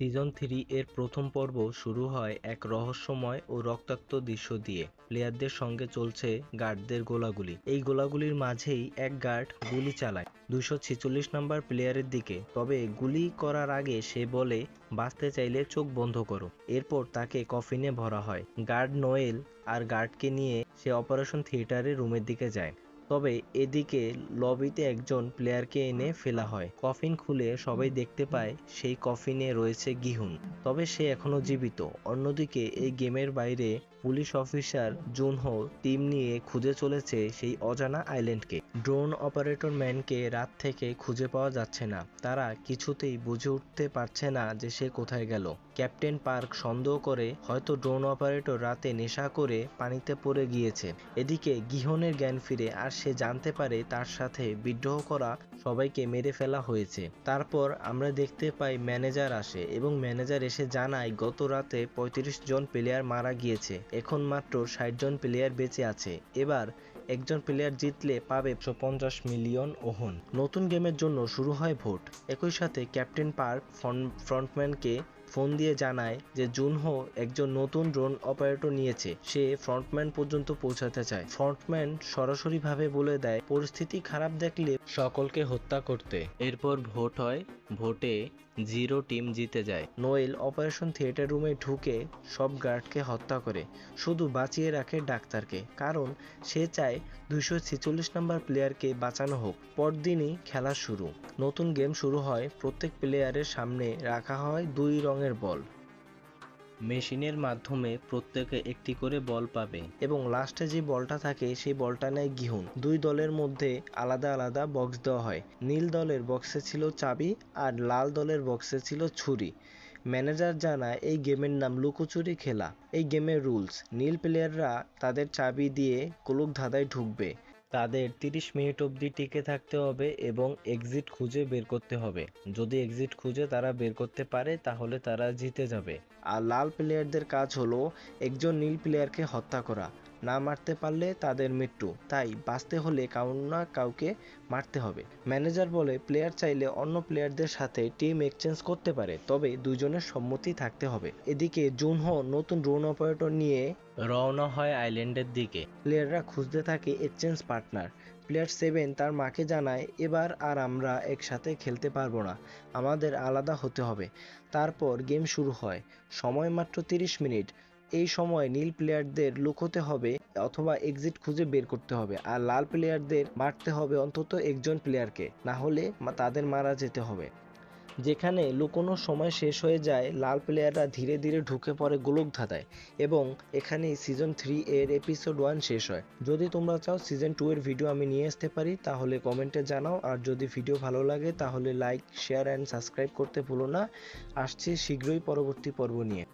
Season three এর প্রথম পর্ব শুরু হয় এক রহস্যময় ও রক্তাক্ত দৃশ্য দিয়ে। প্লেয়ারদের সঙ্গে চলছে গার্ডদের গোলাগুলি। এই গোলাগুলির মাঝেই এক গার্ড গুলি চালায়। দুশো ছেচল্লিশ নম্বর প্লেয়ারের দিকে। তবে গুলি করার আগে সে বলে, বাঁচতে চাইলে চোখ বন্ধ করো। এরপর তাকে কফিনে ভরা হয়। গার্ড নোয়েল আর গার্ডকে নিয়ে সে অপারেশন থিয়েটারের রুমের দিকে যায়। তবে এদিকে লবিতে একজন প্লেয়ারকে এনে ফেলা হয়। কফিন খুলে সবাই দেখতে পায়, সেই কফিনে রয়েছে গিহুন। তবে সে এখনও জীবিত। অন্যদিকে এই গেমের বাইরে পুলিশ অফিসার জুনহো টিম নিয়ে খুঁজে চলেছে সেই অজানা আইল্যান্ডকে। ড্রোন অপারেটর ম্যানকে রাত থেকে খুঁজে পাওয়া যাচ্ছে না। তারা কিছুতেই বুঝে উঠতে পারছে না যে সে কোথায় গেল। ক্যাপ্টেন পার্ক সন্দেহ করে হয়তো ড্রোন অপারেটর রাতে নেশা করে পানিতে পড়ে গিয়েছে। এদিকে গিহনের জ্ঞান ফিরে আর সে জানতে পারে তার সাথে বিদ্রোহ করা সবাইকে মেরে ফেলা হয়েছে। তারপর আমরা দেখতে পাই ম্যানেজার আসে এবং ম্যানেজার এসে জানায়, গত রাতে পঁয়ত্রিশ জন প্লেয়ার মারা গিয়েছে। এখন মাত্র ষাট জন প্লেয়ার বেঁচে আছে। এবার একজন প্লেয়ার জিতলে পাবে একশো পঞ্চাশ মিলিয়ন ওহন। নতুন গেমের জন্য শুরু হয় ভোট। একই সাথে ক্যাপ্টেন পার্ক ফ্রন্ট- ফ্রন্টম্যানকে ফোন দিয়ে জানায় যে জুনহো একজন নতুন ড্রোন অপারেটর নিয়েছে। সে ফ্রন্টম্যান পর্যন্ত পৌঁছাতে চায়। ফ্রন্টম্যান সরাসরিভাবে বলে দেয়, পরিস্থিতি খারাপ দেখলে সকলকে হত্যা করতে। এরপর ভোট হয়। ভোটে জিরো টিম জিতে যায়। নোয়েল অপারেশন থিয়েটার রুমে ঢুকে সব গার্ডকে হত্যা করে। শুধু বাঁচিয়ে রাখে ডাক্তারকে, কারণ সে চায় দুশো ছেচল্লিশ নম্বর প্লেয়ারকে বাঁচানো হোক। পরদিনই খেলা শুরু। নতুন গেম শুরু হয়। প্রত্যেক প্লেয়ারের সামনে রাখা হয় দুই রঙের বল। মেশিনের মাধ্যমে প্রত্যেকে একটি করে বল পাবে এবং লাস্টে যে বলটা থাকে সেই বলটা নেয় গিহুন দুই দলের মধ্যে আলাদা আলাদা বক্স দেওয়া হয়। নীল দলের বক্সে ছিল চাবি আর লাল দলের বক্সে ছিল ছুরি। ম্যানেজার জানায়, এই গেমের নাম লুকোচুরি খেলা। এই গেমের রুলস। নীল প্লেয়াররা তাদের চাবি দিয়ে কলুক ধাঁধায় ঢুকবে। তাদের তিরিশ মিনিট অবধি টিকে থাকতে হবে এবং এক্সিট খুঁজে বের করতে হবে। যদি এক্সিট খুঁজে তারা বের করতে পারে, তাহলে তারা জিতে যাবে। আর লাল প্লেয়ারদের কাজ হলো, একজন নীল প্লেয়ারকে হত্যা করা। না মারতে পারলে তাদের মৃত্যু। তাই বাঁচতে হলে কাউ না কাউকে মারতে হবে। ম্যানেজার বলে, প্লেয়ার চাইলে অন্য প্লেয়ারদের সাথে টিম এক্সচেঞ্জ করতে পারে, তবে দুজনের সম্মতি থাকতে হবে। এদিকে জুনহো নতুন ড্রোন অপারেটর নিয়ে রওনা হয় আইল্যান্ডের দিকে। প্লেয়াররা খুঁজতে থাকে এক্সচেঞ্জ পার্টনার। প্লেয়ার সেভেন তার মাকে জানায়, এবার আর আমরা একসাথে খেলতে পারব না। আমাদের আলাদা হতে হবে। তারপর গেম শুরু হয়। সময় মাত্র তিরিশ মিনিট। এই সময় নীল প্লেয়ারদের লুকোতে হবে অথবা এক্সিট খুঁজে বের করতে হবে আর লাল প্লেয়ারদের মারতে হবে অন্তত একজন প্লেয়ারকে না হলে তাদের মারা যেতে হবে। যেখানে লুকোনোর সময় শেষ হয়ে যায়, লাল প্লেয়াররা ধীরে ধীরে ঢুকে পড়ে গোলক ধাঁধায় এবং এখানেই সিজন থ্রি এর এপিসোড ওয়ান শেষ হয়। যদি তোমরা চাও সিজন টু এর ভিডিও আমি নিয়ে আসতে পারি, তাহলে কমেন্টে জানাও। আর যদি ভিডিও ভালো লাগে, তাহলে লাইক শেয়ার অ্যান্ড সাবস্ক্রাইব করতে ভুলো না। আসছি শীঘ্রই পরবর্তী পর্ব নিয়ে।